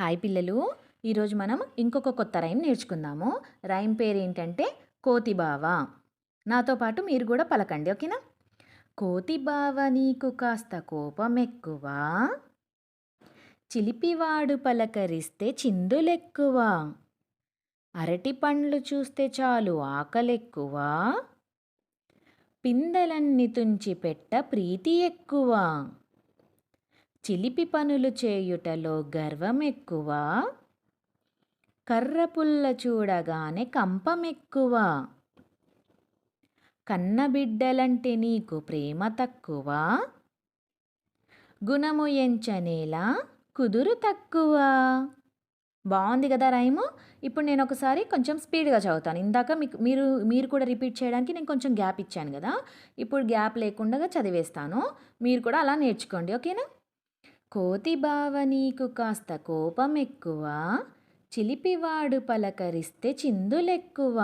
Hi పిల్లలు. ఈరోజు మనం ఇంకొక కొత్త రైమ్ నేర్చుకుందాము. రైమ్ పేరు ఏంటంటే కోతి బావ. నాతో పాటు మీరు కూడా పలకండి ఓకేనా? కోతి బావ నీకు కాస్త కోపం ఎక్కువ చిలిపివాడు పలకరిస్తే చిందులెక్కువ. అరటి పండ్లు చూస్తే చాలు ఆకలెక్కువ. పిందెలన్నీ తుంచి పెట్ట ప్రీతి ఎక్కువ. చిలిపి పనులు చేయుటలో గర్వం ఎక్కువ. కర్రపుల్ల చూడగానే కంపం ఎక్కువ. కన్నబిడ్డలంటే నీకు ప్రేమ తక్కువ. గుణము ఎంచనేలా కుదురు తక్కువ. బాగుంది కదా రైము? ఇప్పుడు నేను ఒకసారి కొంచెం స్పీడ్గా చదువుతాను. ఇందాక మీకు మీరు మీరు కూడా రిపీట్ చేయడానికి నేను కొంచెం గ్యాప్ ఇచ్చాను కదా. ఇప్పుడు గ్యాప్ లేకుండా చదివేస్తాను. మీరు కూడా అలా నేర్చుకోండి ఓకేనా? కోతి బావ నీకు కాస్త కోపం ఎక్కువ చిలిపివాడు పలకరిస్తే చిందులెక్కువ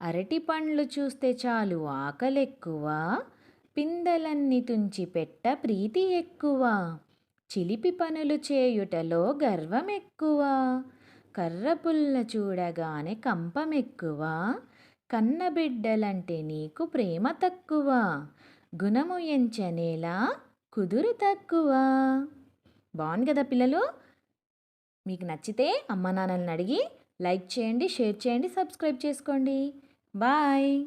అరటి పండ్లు చూస్తే చాలు ఆకలెక్కువ పిందెలన్నీ తుంచి పెట్ట ప్రీతి ఎక్కువ చిలిపి పనులు చేయుటలో గర్వం ఎక్కువ కర్రపుల్ల చూడగానే కంపం ఎక్కువ కన్నబిడ్డలంటే నీకు ప్రేమ తక్కువ గుణము ఎంచనేలా కుదురు తక్కువ. బాగుంది కదా పిల్లలు? మీకు నచ్చితే అమ్మ నాన్నలను అడిగి లైక్ చేయండి షేర్ చేయండి సబ్స్క్రైబ్ చేసుకోండి. బాయ్.